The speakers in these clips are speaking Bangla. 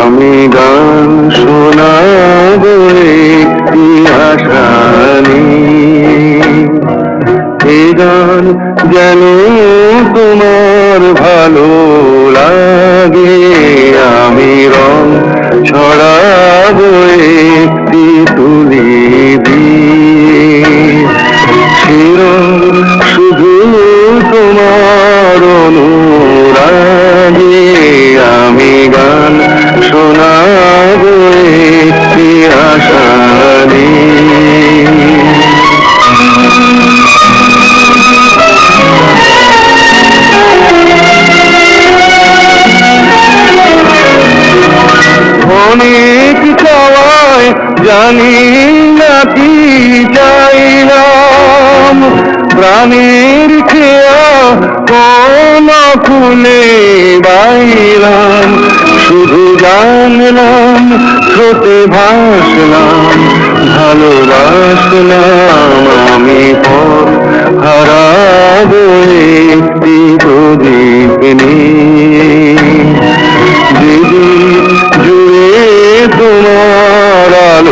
আমি গান শোনাব আশা। গান যেন তোমার ভালো লাগে। আমি রং ছড়াব অনেক চাওয়ায় জানি না কি চাইলাম। প্রাণের খেয়া কোন ফুলে বাইলাম শুধু জানলাম, ছোটে ভাসলাম, ভালোবাসলাম আমি।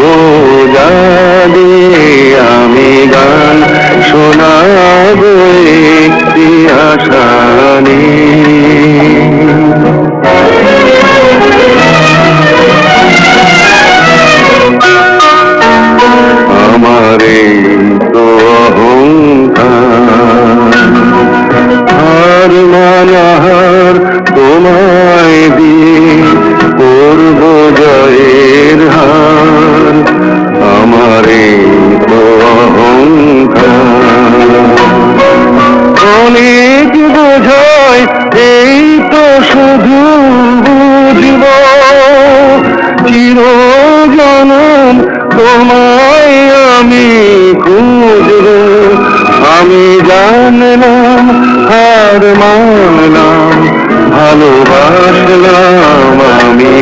তোমার হাজরে আমি জানলাম হার মানলাম ভালোবাসলাম আমি।